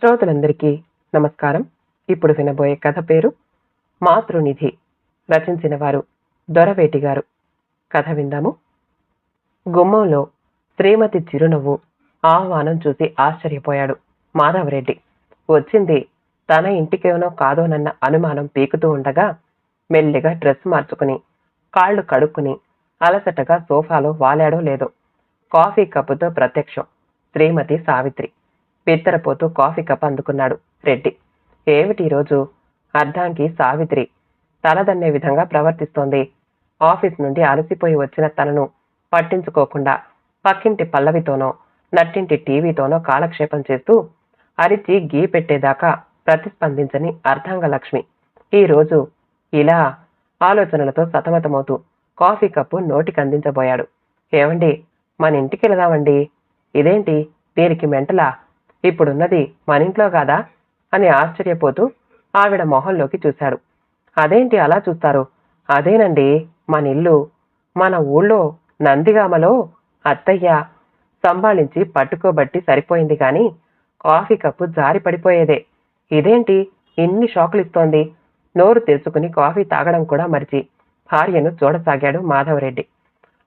శ్రోతలందరికీ నమస్కారం. ఇప్పుడు వినబోయే కథ పేరు మాతృనిధి. రచించిన వారు దొరవేటి గారు. కథ విందాము. గుమ్మంలో శ్రీమతి చిరునవ్వు ఆహ్వానం చూసి ఆశ్చర్యపోయాడు మాధవరెడ్డి. వచ్చింది తన ఇంటికేనో కాదోనన్న అనుమానం పీకుతూ ఉండగా మెల్లిగా డ్రెస్ మార్చుకుని కాళ్ళు కడుక్కుని అలసటగా సోఫాలో వాలాడో లేదో కాఫీ కప్పుతో ప్రత్యక్షం శ్రీమతి సావిత్రి. బిత్తరపోతూ కాఫీ కప్ అందుకున్నాడు రెడ్డి. ఏమిటి ఈరోజు అర్ధాంకి సావిత్రి. తలదన్నే విధంగా ప్రవర్తిస్తోంది. ఆఫీస్ నుండి అలసిపోయి వచ్చిన తనను పట్టించుకోకుండా పక్కింటి పల్లవితోనో నట్టింటి టీవీతోనో కాలక్షేపం చేస్తూ అరిచి గీ పెట్టేదాకా ప్రతిస్పందించని అర్ధాంగ లక్ష్మి. ఈరోజు ఇలా ఆలోచనలతో సతమతమవుతూ కాఫీ కప్పు నోటికి అందించబోయాడు. ఏమండి మన ఇంటికి వెళదామండి ఇదేంటి? దీనికి మెంటలా? ఇప్పుడున్నది మన ఇంట్లో కాదా? అని ఆశ్చర్యపోతూ ఆవిడ మొహంలోకి చూశాడు. అదేంటి అలా చూస్తారు? అదేనండి మన ఇల్లు. మన ఊళ్ళో నందిగామలో అత్తయ్య సంభాళించి పట్టుకోబట్టి సరిపోయింది కానీ కాఫీ కప్పు జారి పడిపోయేదే. ఇదేంటి? ఇన్ని షాకులు ఇస్తోంది నోరు తెలుసుకుని కాఫీ తాగడం కూడా మరిచి భార్యను చూడసాగాడు మాధవరెడ్డి.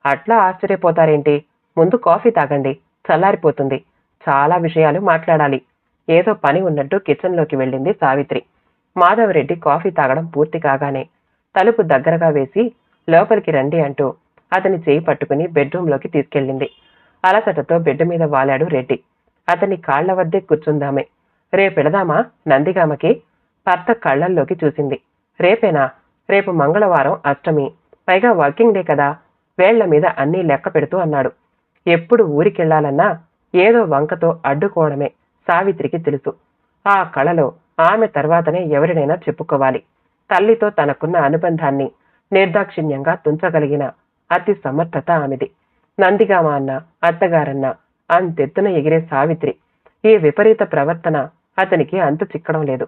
అట్లా ఆశ్చర్యపోతారేంటి? ముందు కాఫీ తాగండి. చల్లారిపోతుంది. చాలా విషయాలు మాట్లాడాలి. ఏదో పని ఉన్నట్టు కిచెన్లోకి వెళ్ళింది సావిత్రి. మాధవరెడ్డి కాఫీ తాగడం పూర్తి కాగానే తలుపు దగ్గరగా వేసి లోపలికి రండి అంటూ అతని చేయి పట్టుకుని బెడ్రూంలోకి తీసుకెళ్ళింది. అలసటతో బెడ్ మీద వాలాడు రెడ్డి. అతని కాళ్ళ వద్దే కూర్చుందామే. రేపెడదామా? నందిగామకి భర్త కళ్ళల్లోకి చూసింది. రేపేనా? రేపు మంగళవారం అష్టమి. పైగా వర్కింగ్ డే కదా. వేళ్ళ మీద అన్నీ లెక్క పెడుతూ అన్నాడు. ఎప్పుడు ఊరికెళ్ళాలన్నా ఏదో వంకతో అడ్డుకోవడమే సావిత్రికి తెలుసు. ఆ కళలో ఆమె తర్వాతనే ఎవరినైనా చెప్పుకోవాలి. తల్లితో తనకున్న అనుబంధాన్ని నిర్దాక్షిణ్యంగా తుంచగలిగిన అతి సమర్థత ఆమెది. నందిగామ అన్న అత్తగారన్న అంతెత్తున ఎగిరే సావిత్రి. ఈ విపరీత ప్రవర్తన అతనికి అంతు చిక్కడం లేదు.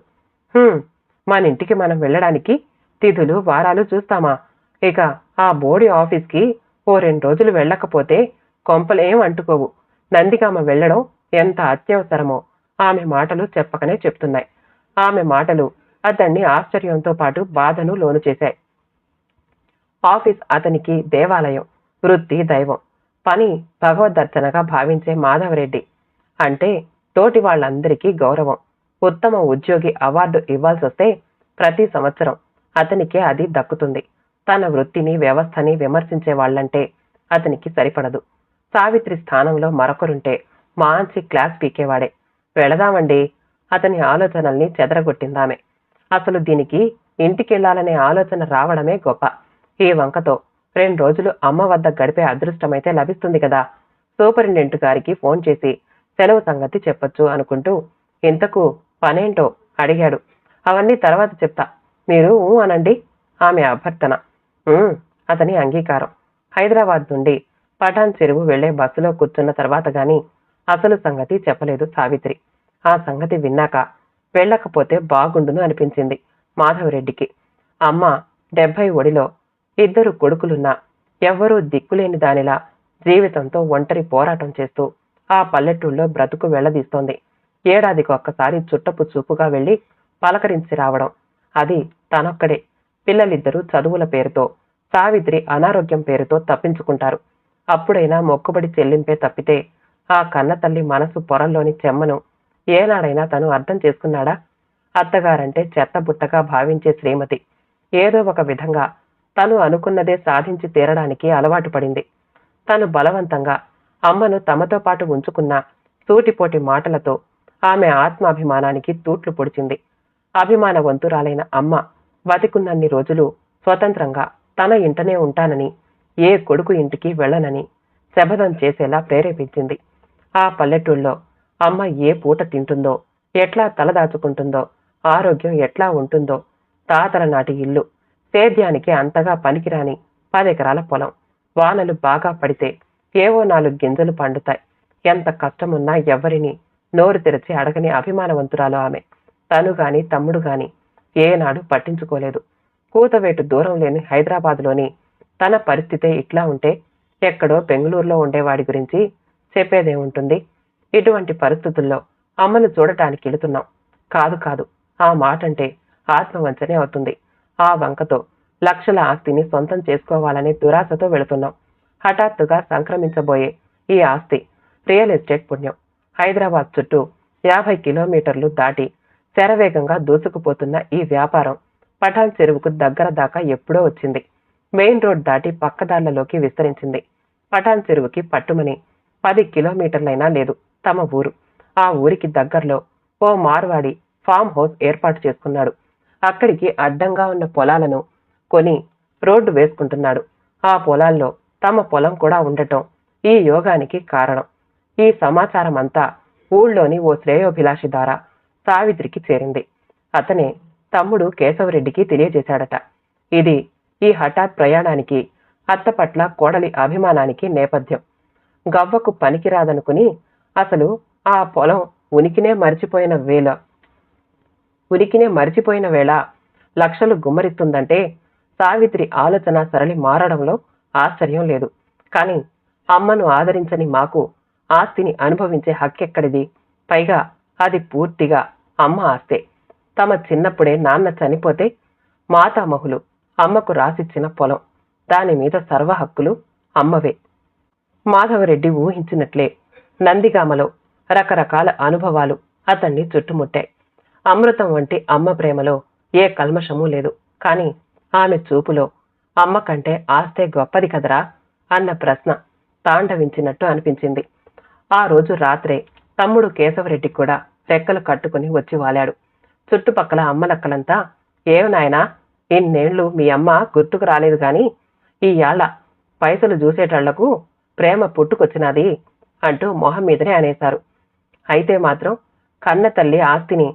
మన ఇంటికి మనం వెళ్ళడానికి తిథులు వారాలు చూస్తామా? ఇక ఆ బోడి ఆఫీస్కి ఓ రెండు రోజులు వెళ్ళకపోతే కొంపలేం అంటుకోవు. నందిగామ వెళ్ళడం ఎంత అత్యవసరమో ఆమె మాటలు చెప్పకనే చెప్తున్నాయి. ఆమె మాటలు అతన్ని ఆశ్చర్యంతో పాటు బాధను లోను చేశాయి. ఆఫీస్ అతనికి దేవాలయం వృత్తి దైవం పని భగవద్దర్శనగా భావించే మాధవరెడ్డి. అంటే తోటి వాళ్ళందరికీ గౌరవం. ఉత్తమ ఉద్యోగి అవార్డు ఇవ్వాల్సి వస్తే ప్రతి సంవత్సరం అతనికే అది దక్కుతుంది. తన వృత్తిని వ్యవస్థని విమర్శించే వాళ్ళంటే అతనికి సరిపడదు. సావిత్రి స్థానంలో మరొకరుంటే మాంచి క్లాస్ పీకేవాడే. వెళదామండి. అతని ఆలోచనల్ని చెదరగొట్టిందామె. అసలు దీనికి ఇంటికెళ్ళాలనే ఆలోచన రావడమే గొప్ప. ఈ వంకతో రెండు రోజులు అమ్మ వద్ద గడిపే అదృష్టమైతే లభిస్తుంది కదా. సూపరింటెండెంట్ గారికి ఫోన్ చేసి సెలవు సంగతి చెప్పొచ్చు అనుకుంటూ ఇంతకు పనేంటో అడిగాడు. అవన్నీ తర్వాత చెప్తా. మీరు ఊ అనండి. ఆమె అభ్యర్థన. అతని అంగీకారం. హైదరాబాద్ నుండి పటాన్ చెరువు వెళ్ళే బస్సులో కూర్చున్న తర్వాత గాని అసలు సంగతి చెప్పలేదు సావిత్రి. ఆ సంగతి విన్నాక వెళ్ళకపోతే బాగుండును అనిపించింది మాధవరెడ్డికి. అమ్మ డెబ్బై ఒడిలో ఇద్దరు కొడుకులున్నా ఎవ్వరూ దిక్కులేని దానిలా జీవితంతో ఒంటరి పోరాటం చేస్తూ ఆ పల్లెటూళ్ళలో బ్రతుకు వెళ్ళదీస్తోంది. ఏడాదికి ఒక్కసారి చుట్టపు చూపుగా వెళ్ళి పలకరించి రావడం అది తనొక్కడే. పిల్లలిద్దరూ చదువుల పేరుతో సావిత్రి అనారోగ్యం పేరుతో తప్పించుకుంటారు. అప్పుడైనా మొక్కుబడి చెల్లింపే తప్పితే ఆ కన్న తల్లి మనసు పొరల్లోని చెమ్మను ఏనాడైనా తను అర్థం చేసుకున్నాడా? అత్తగారంటే చెత్తబుట్టగా భావించే శ్రీమతి. ఏదో ఒక విధంగా తను అనుకున్నదే సాధించి తీరడానికి అలవాటు పడింది. తను బలవంతంగా అమ్మను తమతో పాటు ఉంచుకున్న సూటిపోటి మాటలతో ఆమె ఆత్మాభిమానానికి తూట్లు పొడిచింది. అభిమాన వంతురాలైన అమ్మ బతికున్నన్ని రోజులు స్వతంత్రంగా తన ఇంటనే ఉంటానని ఏ కొడుకు ఇంటికి వెళ్ళనని శపథం చేసేలా ప్రేరేపించింది. ఆ పల్లెటూళ్ళలో అమ్మ ఏ పూట తింటుందో ఎట్లా తలదాచుకుంటుందో ఆరోగ్యం ఎట్లా ఉంటుందో తాతల నాటి ఇల్లు సేద్యానికి అంతగా పనికిరాని పదెకరాల పొలం వానలు బాగా పడితే ఏవో నాలుగు గింజలు పండుతాయి. ఎంత కష్టమున్నా ఎవ్వరిని నోరు తెరిచి అడగని అభిమానవంతురాలు ఆమె. తను గాని తమ్ముడు గాని ఏనాడు పట్టించుకోలేదు. కూతవేటు దూరం లేని హైదరాబాద్లోని తన పరిస్థితే ఇట్లా ఉంటే ఎక్కడో బెంగళూరులో ఉండేవాడి గురించి చెప్పేదేముంటుంది ఇటువంటి పరిస్థితుల్లో అమ్మను చూడటానికి వెళుతున్నాం. కాదు కాదు ఆ మాట అంటే ఆత్మవంచనే అవుతుంది. ఆ వంకతో లక్షల ఆస్తిని సొంతం చేసుకోవాలనే దురాశతో వెళుతున్నాం. హఠాత్తుగా సంక్రమించబోయే ఈ ఆస్తి రియల్ ఎస్టేట్ పుణ్యం. హైదరాబాద్ చుట్టూ యాభై కిలోమీటర్లు దాటి శరవేగంగా దూసుకుపోతున్న ఈ వ్యాపారం పఠాన్ చెరువుకు దగ్గర దాకా ఎప్పుడో వచ్చింది. మెయిన్ రోడ్ దాటి పక్కదారులలోకి విస్తరించింది. పటాన్ చెరువుకి పట్టుమని. పది కిలోమీటర్లైనా లేదు. తమ ఊరు. ఆ ఊరికి దగ్గరలో ఓ మార్వాడి ఫామ్ హౌస్ ఏర్పాటు చేసుకున్నాడు. అక్కడికి అడ్డంగా ఉన్న పొలాలను కొని రోడ్డు వేసుకుంటున్నాడు. ఆ పొలాల్లో తమ పొలం కూడా ఉండటం ఈ యోగానికి కారణం. ఈ సమాచారం అంతా ఊళ్ళోని ఓ శ్రేయోభిలాషి ద్వారా సావిత్రికి చేరింది. అతనే తమ్ముడు కేశవరెడ్డికి తెలియజేశాడట. ఇది ఈ హఠాత్ ప్రయాణానికి అత్త పట్ల కోడలి అభిమానానికి నేపథ్యం. గవ్వకు పనికిరాదనుకుని అసలు ఆ పొలం ఉనికినే మరిచిపోయిన వేళ. ఉనికినే మరిచిపోయిన వేళ లక్షలు గుమ్మరిస్తుందంటే సావిత్రి ఆలోచన సరళి మారడంలో ఆశ్చర్యం లేదు. కానీ అమ్మను ఆదరించని మాకు ఆస్తిని అనుభవించే హక్కెక్కడిది? పైగా అది పూర్తిగా అమ్మ ఆస్తే. తమ చిన్నప్పుడే నాన్న చనిపోతే మాతామహులు అమ్మకు రాసిచ్చిన పొలం. దాని మీద సర్వ హక్కులు అమ్మవే. మాధవరెడ్డి ఊహించినట్లే నందిగామలో రకరకాల అనుభవాలు అతన్ని చుట్టుముట్టాయి. అమృతం వంటి అమ్మ ప్రేమలో ఏ కల్మషమూ లేదు. కానీ ఆమె చూపులో అమ్మ కంటే ఆస్తే గొప్పది కదరా అన్న ప్రశ్న తాండవించినట్టు అనిపించింది. ఆ రోజు రాత్రే తమ్ముడు కేశవరెడ్డి కూడా రెక్కలు కట్టుకుని వచ్చి వాలాడు. చుట్టుపక్కల అమ్మలక్కలంతా ఏం నాయనా ఇన్నేళ్ళు మీ అమ్మ గుర్తుకు రాలేదు కానీ ఈ యాళ్ళ పైసలు చూసేటళ్ళకు ప్రేమ పుట్టుకొచ్చినది అంటూ మొహం మీదనే అనేశారు. అయితే మాత్రం కన్న తల్లి ఆస్తిని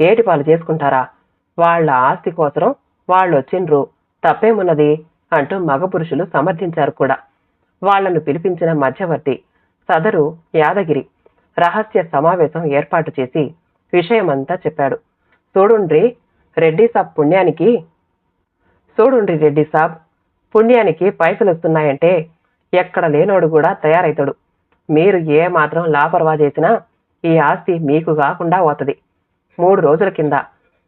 ఏటిపాలు చేసుకుంటారా? వాళ్ళ ఆస్తి కోసరం వాళ్ళు వచ్చిండ్రు తప్పేమున్నది? అంటూ మగ పురుషులు సమర్థించారు కూడా. వాళ్ళను పిలిపించిన మధ్యవర్తి సదరు యాదగిరి రహస్య సమావేశం ఏర్పాటు చేసి విషయమంతా చెప్పాడు. చూడుండ్రి రెడ్డి సాబ్ పుణ్యానికి చూడుండ్రి రెడ్డి సాబ్. పుణ్యానికి పైసలు వస్తున్నాయంటే ఎక్కడ లేనోడు కూడా తయారైతాడు. మీరు ఏ మాత్రం లాపర్వా చేసినా ఈ ఆస్తి మీకు కాకుండా పోతుంది. మూడు రోజుల కింద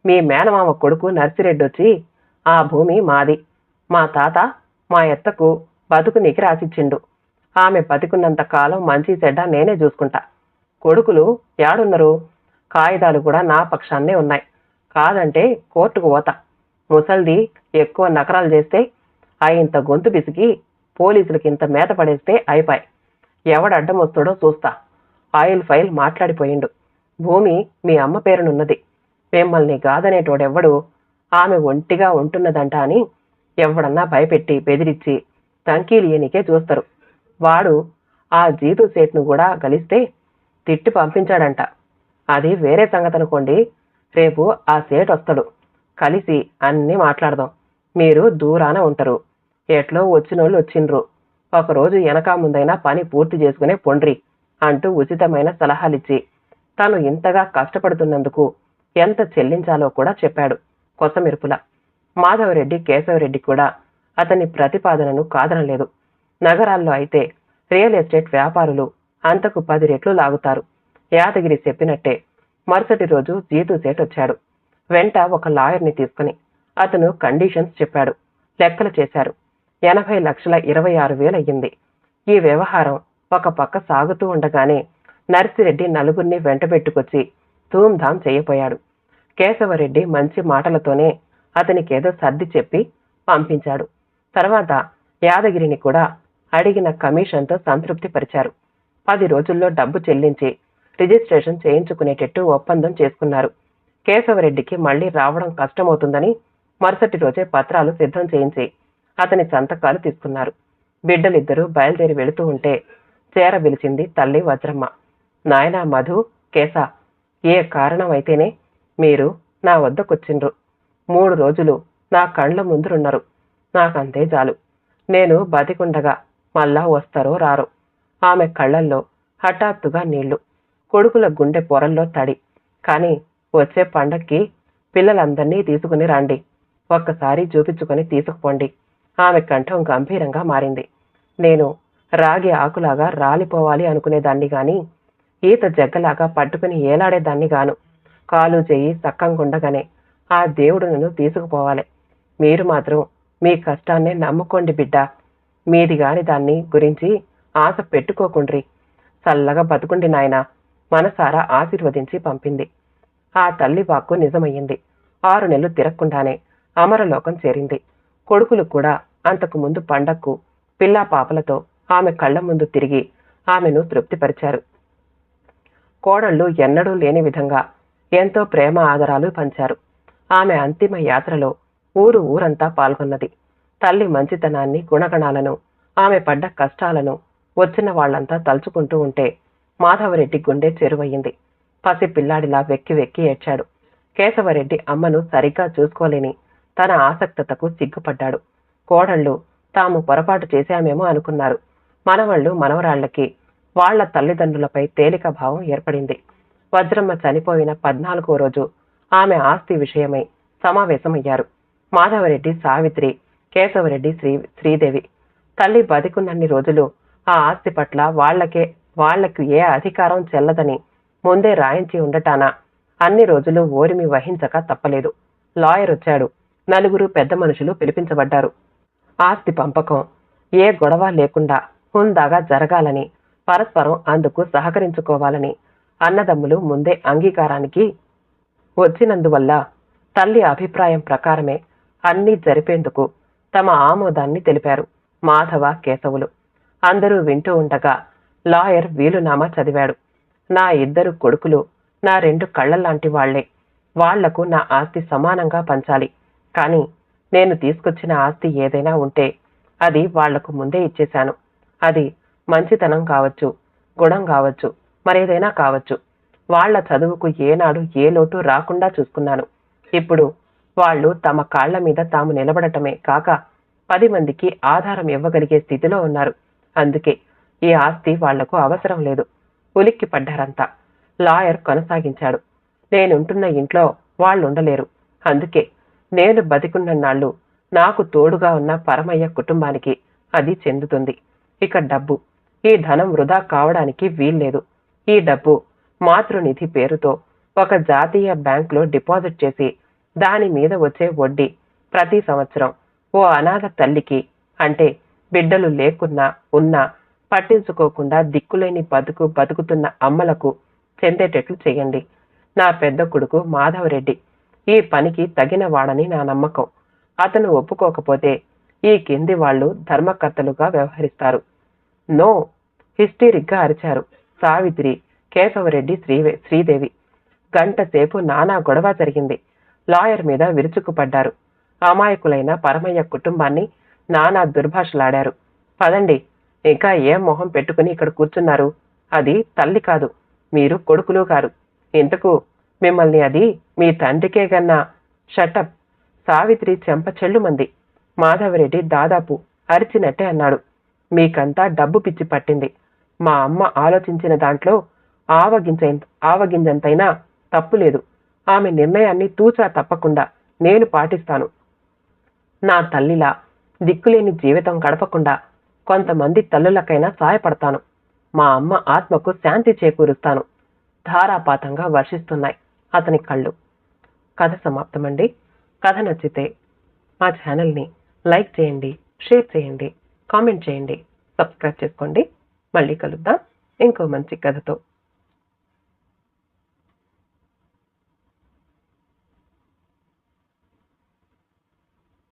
మీ మేనమామ కొడుకు నర్సిరెడ్డి వచ్చి ఆ భూమి మాది. మా తాత మా ఎత్తకు బతుకునికి రాసిచ్చిండు. ఆమె బతికున్నంత కాలం మంచి చెడ్డ నేనే చూసుకుంటా. కొడుకులు యాడున్నారు? కాగితాలు కూడా నా పక్షాన్నే ఉన్నాయి. కాదంటే కోర్టుకు పోతా. ముసల్ది ఎక్కువ నకరాలు చేస్తే ఆ ఇంత గొంతు పిసికి పోలీసులకి ఇంత మేత పడేస్తే అయిపాయ్. ఎవడు అడ్డం వస్తాడో చూస్తా. ఆయిల్ ఫైల్ మాట్లాడిపోయిండు. భూమి మీ అమ్మ పేరునున్నది. మిమ్మల్ని గాదనేటోడెవ్వడు? ఆమె ఒంటిగా ఉంటున్నదంట అని ఎవడన్నా భయపెట్టి బెదిరించి తంకీలియనికే చూస్తారు. వాడు ఆ జీతు సేట్ను కూడా గలిస్తే తిట్టి పంపించాడంట. అది వేరే సంగతి అనుకోండి రేపు ఆ సేట్ వస్తాడు కలిసి అన్నీ మాట్లాడదాం. మీరు దూరాన ఉంటారు. ఎట్లో వచ్చినోళ్ళు వచ్చిండ్రు. ఒకరోజు వెనక ముందైనా పని పూర్తి చేసుకునే పొండ్రి అంటూ ఉచితమైన సలహాలిచ్చి తాను ఇంతగా కష్టపడుతున్నందుకు ఎంత చెల్లించాలో కూడా చెప్పాడు కొసమెరుపుల. మాధవరెడ్డి కేశవరెడ్డి కూడా అతని ప్రతిపాదనను కాదనలేదు. నగరాల్లో అయితే రియల్ ఎస్టేట్ వ్యాపారులు అంతకు పది రెట్లు లాగుతారు. యాదగిరి చెప్పినట్టే మరుసటి రోజు జీతు సేట్ వచ్చాడు వెంట ఒక లాయర్ని తీసుకుని అతను కండిషన్స్ చెప్పాడు. లెక్కలు చేశారు. ఎనభై లక్షల ఇరవై ఆరు వేలు అయ్యింది. ఈ వ్యవహారం ఒక పక్క సాగుతూ ఉండగానే నర్సిరెడ్డి నలుగురిని వెంటబెట్టుకొచ్చి ధూమ్ధాం చేయపోయాడు. కేశవరెడ్డి మంచి మాటలతోనే అతనికేదో సర్ది చెప్పి పంపించాడు. తర్వాత యాదగిరిని కూడా అడిగిన కమిషన్తో సంతృప్తి పరిచారు. పది రోజుల్లో డబ్బు చెల్లించి రిజిస్ట్రేషన్ చేయించుకునేటట్టు ఒప్పందం చేసుకున్నారు. కేశవరెడ్డికి మళ్ళీ రావడం కష్టమవుతుందని మరుసటి రోజే పత్రాలు సిద్ధం చేయించి అతని సంతకాలు తీసుకున్నారు. బిడ్డలిద్దరూ బయలుదేరి వెళుతూ ఉంటే చేర పిలిచింది తల్లి వజ్రమ్మ. నాయనా మధు కేశ ఏ కారణమైతేనే మీరు నా వద్దకొచ్చిండ్రు. మూడు రోజులు నా కళ్ళ ముందురున్నారు. నాకంతే చాలు నేను బతికుండగా మళ్ళా వస్తారో రారో. ఆమె కళ్ళల్లో హఠాత్తుగా నీళ్ళు. కొడుకుల గుండె పొరల్లో తడి. కానీ వచ్చే పండక్కి పిల్లలందరినీ తీసుకుని రండి. ఒక్కసారి చూపించుకొని తీసుకుపోండి. ఆమె కంఠం గంభీరంగా మారింది. నేను రాగి ఆకులాగా రాలిపోవాలి అనుకునేదాన్ని గాని ఈత జగ్గలాగా పట్టుకుని ఏలాడేదాన్ని గాను. కాలు చేయి సక్కంగుండగానే ఆ దేవుడు నన్ను తీసుకుపోవాలి. మీరు మాత్రం మీ కష్టాన్నే నమ్ముకోండి బిడ్డ. మీది గాని దాన్ని గురించి ఆశ పెట్టుకోకుండ్రి. చల్లగా బతుకుండి నాయన మనసారా ఆశీర్వదించి పంపింది. ఆ తల్లి వాక్కు నిజమయ్యింది. ఆరు నెలలు తిరగకుండానే అమరలోకం చేరింది. కొడుకులు కూడా అంతకు ముందు పండక్కు పిల్లా పాపలతో ఆమె కళ్ళ ముందు తిరిగి ఆమెను తృప్తిపరిచారు. కోడళ్ళు ఎన్నడూ లేని విధంగా ఎంతో ప్రేమ ఆదరాలు పంచారు. ఆమె అంతిమ యాత్రలో ఊరు ఊరంతా పాల్గొన్నది. తల్లి మంచితనాన్ని గుణగణాలను ఆమె పడ్డ కష్టాలను వచ్చిన వాళ్ళంతా తలుచుకుంటూ ఉంటే మాధవరెడ్డి గుండె చెరువయ్యింది. పసి పిల్లాడిలా వెక్కి వెక్కి ఏడ్చాడు. కేశవరెడ్డి అమ్మను సరిగ్గా చూసుకోలేని తన ఆసక్తతకు సిగ్గుపడ్డాడు. కోడళ్ళు తాము పొరపాటు చేశామేమో అనుకున్నారు. మనవళ్ళు మనవరాళ్ళకి వాళ్ళ తల్లిదండ్రులపై తేలిక భావం ఏర్పడింది. వజ్రమ్మ చనిపోయిన పద్నాలుగో రోజు ఆమె ఆస్తి విషయమై సమావేశమయ్యారు. మాధవరెడ్డి సావిత్రి కేశవరెడ్డి శ్రీ శ్రీదేవి. తల్లి బతికున్నన్ని రోజులు ఆ ఆస్తి పట్ల వాళ్ళకే వాళ్ళకు ఏ అధికారం చెల్లదని ముందే రాయించి ఉండటాన? అన్ని రోజులు ఓరిమి వహించక తప్పలేదు. లాయర్ వచ్చాడు. నలుగురు పెద్ద మనుషులు పిలిపించబడ్డారు. ఆస్తి పంపకం. ఏ గొడవ లేకుండా హుందాగా జరగాలని పరస్పరం అందుకు సహకరించుకోవాలని అన్నదమ్ములు ముందే అంగీకారానికి వచ్చినందువల్ల తల్లి అభిప్రాయం ప్రకారమే అన్నీ జరిపేందుకు తమ ఆమోదాన్ని తెలిపారు మాధవ కేశవులు. అందరూ వింటూ ఉండగా లాయర్ వీలునామా చదివాడు. నా ఇద్దరు కొడుకులు నా రెండు కళ్ళల్లాంటి వాళ్ళే. వాళ్ళకు నా ఆస్తి సమానంగా పంచాలి. కానీ నేను తీసుకొచ్చిన ఆస్తి ఏదైనా ఉంటే అది వాళ్ళకు ముందే ఇచ్చేశాను. అది మంచితనం కావచ్చు గుణం కావచ్చు మరేదైనా కావచ్చు. వాళ్ళ చదువుకు ఏనాడు ఏ లోటు రాకుండా చూసుకున్నాను. ఇప్పుడు వాళ్ళు తమ కాళ్ళ మీద తాము నిలబడటమే కాక పది మందికి ఆధారం ఇవ్వగలిగే స్థితిలో ఉన్నారు. అందుకే ఈ ఆస్తి వాళ్ళకు అవసరం లేదు. ఉలిక్కి పడ్డారంతా లాయర్ కొనసాగించాడు. నేనుంటున్న ఇంట్లో వాళ్ళుండలేరు. అందుకే నేను బతికున్న నాళ్ళు నాకు తోడుగా ఉన్న పరమయ్య కుటుంబానికి అది చెందుతుంది. ఇక డబ్బు. ఈ ధనం వృధా కావడానికి వీల్లేదు. ఈ డబ్బు మాతృనిధి పేరుతో ఒక జాతీయ బ్యాంకులో డిపాజిట్ చేసి దాని మీద వచ్చే వడ్డీ ప్రతి సంవత్సరం ఓ అనాథ తల్లికి అంటే బిడ్డలు లేకున్నా ఉన్నా పట్టించుకోకుండా దిక్కులేని బతుకు బతుకుతున్న అమ్మలకు చెందేటట్లు చేయండి. నా పెద్ద కొడుకు మాధవరెడ్డి ఈ పనికి తగిన వాడని నా నమ్మకం. అతను ఒప్పుకోకపోతే ఈ కింది వాళ్ళు ధర్మకర్తలుగా వ్యవహరిస్తారు. నో! హిస్టీరిక్గా అరిచారు సావిత్రి కేశవరెడ్డి శ్రీవే శ్రీదేవి. గంట సేపు నానా గొడవ జరిగింది. లాయర్ మీద విరుచుకుపడ్డారు. అమాయకులైన పరమయ్య కుటుంబాన్ని నానా దుర్భాషలాడారు. పదండి ఇంకా ఏం మొహం పెట్టుకుని ఇక్కడ కూర్చున్నారు? అది తల్లి కాదు మీరు కొడుకులు కారు ఇంతకు మిమ్మల్ని అది మీ తండ్రికే గన్నా. షటప్ సావిత్రి చెంప చెల్లుమంది. మాధవరెడ్డి దాదాపు అరిచినట్టే అన్నాడు. మీకంతా డబ్బు పిచ్చి పట్టింది. మా అమ్మ ఆలోచించిన దాంట్లో ఆవగించ ఆవగింజంతైనా తప్పు లేదు. ఆమె నిర్ణయాన్ని తూచా తప్పకుండా నేను పాటిస్తాను. నా తల్లిలా దిక్కులేని జీవితం గడపకుండా కొంతమంది తల్లులకైనా సాయపడతాను. మా అమ్మ ఆత్మకు శాంతి చేకూరుస్తాను. ధారాపాతంగా వర్షిస్తున్నాయి అతని కళ్ళు. కథ సమాప్తమండి. కథ నచ్చితే మా ఛానల్ని లైక్ చేయండి షేర్ చేయండి కామెంట్ చేయండి సబ్స్క్రైబ్ చేసుకోండి. మళ్ళీ కలుద్దాం. ఇంకో మంచి కథతో.